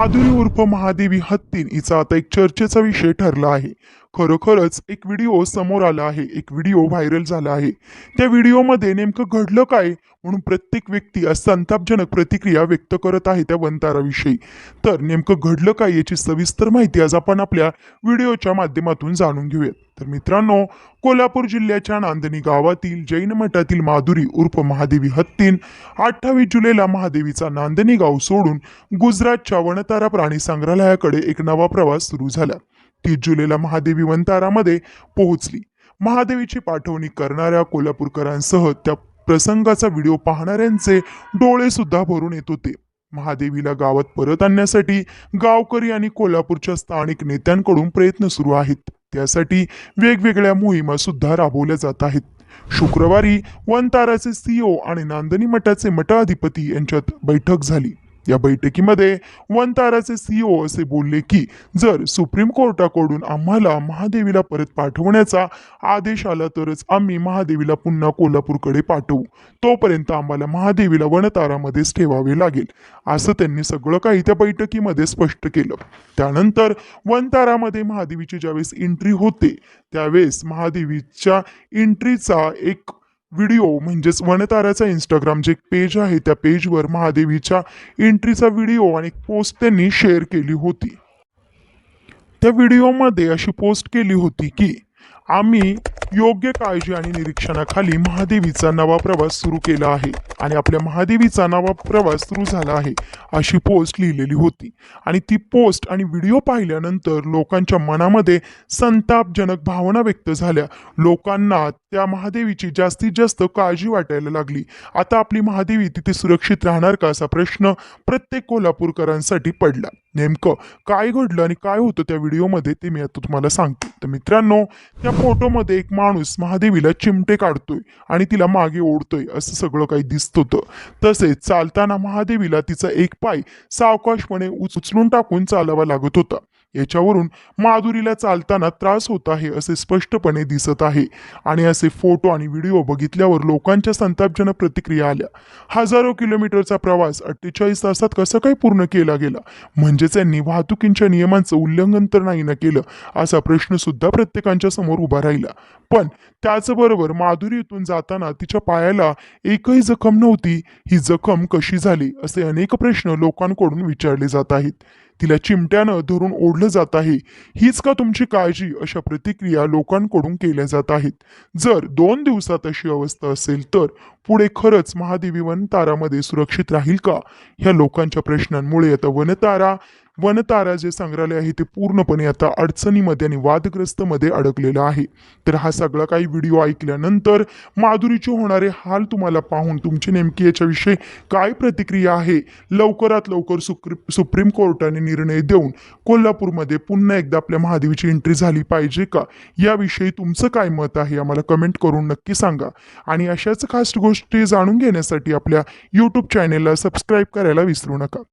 माधुरी उर्फ महादेवी हत्तीन हिचा आता एक चर्चेचा विषय ठरला आहे. खरोखरच एक व्हिडिओ समोर आला आहे. एक व्हिडिओ व्हायरल झाला आहे. त्या व्हिडिओमध्ये नेमकं घडलं काय? म्हणून प्रत्येक व्यक्ती आज संतापजनक प्रतिक्रिया व्यक्त करत आहे त्या वंताराविषयी. तर नेमकं घडलं काय याची सविस्तर माहिती आज आपण आपल्या व्हिडिओच्या माध्यमातून जाणून घेऊयात. तर मित्रांनो कोल्हापूर जिल्ह्याच्या नांदणी गावातील जैन मठातील माधुरी उर्फ महादेवी हत्तीन अठ्ठावीस जुलैला महादेवीचा नांदणी गाव सोडून गुजरातच्या वनतारा प्राणी संग्रहालयाकडे एक नवा प्रवास सुरू झाला. तीस जुलैला महादेवी वनतारामध्ये पोहोचली. महादेवीची पाठवणी करणाऱ्या कोल्हापूरकरांसह त्या प्रसंगाचा व्हिडिओ पाहणाऱ्यांचे डोळे सुद्धा भरून येत होते. महादेवीला गावात परत आणण्यासाठी गावकरी आणि कोल्हापूरच्या स्थानिक नेत्यांकडून प्रयत्न सुरू आहेत. त्यासाठी वेगवेगळ्या मोहिमा सुद्धा राबवल्या जात आहेत. शुक्रवारी वनताराचे सीओ आणि नांदणी मठाचे मठाधिपती यांच्यात बैठक झाली. या बैठकीमध्ये वनताराचे सीओ असे बोलले की जर सुप्रीम कोर्टाकडून आम्हाला महादेवीला परत पाठवण्याचा आदेश आला तरच आम्ही महादेवीला पुन्हा कोल्हापूरकडे पाठवू. तोपर्यंत आम्हाला महादेवीला वनतारामध्येच ठेवावे लागेल असं त्यांनी सगळं काही त्या बैठकीमध्ये स्पष्ट केलं. त्यानंतर वनतारामध्ये महादेवीची ज्यावेळेस एंट्री होते त्यावेळेस महादेवीच्या एंट्रीचा एक व्हिडिओ म्हणजेच वनताराचा इंस्टाग्राम जे पेज आहे त्या पेजवर महादेवीच्या एंट्रीचा व्हिडिओ आणि पोस्ट त्यांनी शेअर केली होती. त्या व्हिडिओमध्ये अशी पोस्ट केली होती की आम्ही योग्य काळजी आणि निरीक्षणाखाली महादेवीचा नवा प्रवास सुरू केला आहे आणि आपल्या महादेवीचा नवा प्रवास सुरू झाला आहे अशी पोस्ट लिहिलेली होती. आणि ती पोस्ट आणि व्हिडिओ पाहिल्यानंतर लोकांच्या मनामध्ये संतापजनक भावना व्यक्त झाल्या. लोकांना त्या महादेवीची जास्तीत जास्त काळजी वाटायला लागली. आता आपली महादेवी तिथे सुरक्षित राहणार का असा प्रश्न प्रत्येक कोल्हापूरकरांसाठी पडला. नेमकं काय घडलं आणि काय होतं त्या व्हिडिओमध्ये ते मी आता तुम्हाला सांगते. तर मित्रांनो त्या फोटोमध्ये एक माणूस महादेवीला चिमटे काढतोय आणि तिला मागे ओढतोय असं सगळं काही दिसत होतं. तसेच चालताना महादेवीला तिचा एक पाय सावकाशपणे उच- उचलून टाकून चालावा लागत होता. याच्यावरून माधुरीला चालताना त्रास होत आहे असे स्पष्टपणे दिसत आहे. आणि असे फोटो आणि व्हिडिओ बघितल्यावर लोकांच्या संतापजनक प्रतिक्रिया आल्या. हजारो किलोमीटरचा प्रवास अठ्ठेचाळीस तासात कसं काय पूर्ण केला गेला? म्हणजेच त्यांनी वाहतुकींच्या नियमांचं उल्लंघन तर नाही ना केलं असा प्रश्न सुद्धा प्रत्येकांच्या समोर उभा राहिला. पण त्याचबरोबर माधुरी इथून जाताना तिच्या पायाला एकही जखम नव्हती. ही जखम कशी झाली? असे अनेक प्रश्न लोकांकडून विचारले जात आहेत. तिला चिमट्यानं धरून ओढलं जात आहे. हीच का तुमची काळजी? अशा प्रतिक्रिया लोकांकडून केल्या जात आहेत. जर दोन दिवसात अशी अवस्था असेल तर पुढे खरंच महादेवी वनतारामध्ये सुरक्षित राहील का? ह्या लोकांच्या प्रश्नांमुळे आता वनतारा वनतारा जे संग्रहालय आहे ते पूर्णपणे आता अडचणीमध्ये आणि वादग्रस्तमध्ये अडकलेलं आहे. तर हा सगळा काही व्हिडिओ ऐकल्यानंतर माधुरीचे होणारे हाल तुम्हाला पाहून तुमची नेमकी याच्याविषयी काय प्रतिक्रिया आहे लवकरात लवकर सुप्री सुप्रीम कोर्टाने निर्णय देऊन कोल्हापूरमध्ये पुन्हा एकदा आपल्या महादेवीची एंट्री झाली पाहिजे का? याविषयी तुमचं काय मत आहे आम्हाला कमेंट करून नक्की सांगा. आणि अशाच खास गोष्टी जाणून घेण्यासाठी आपल्या यूट्यूब चॅनेलला सबस्क्राईब करायला विसरू नका.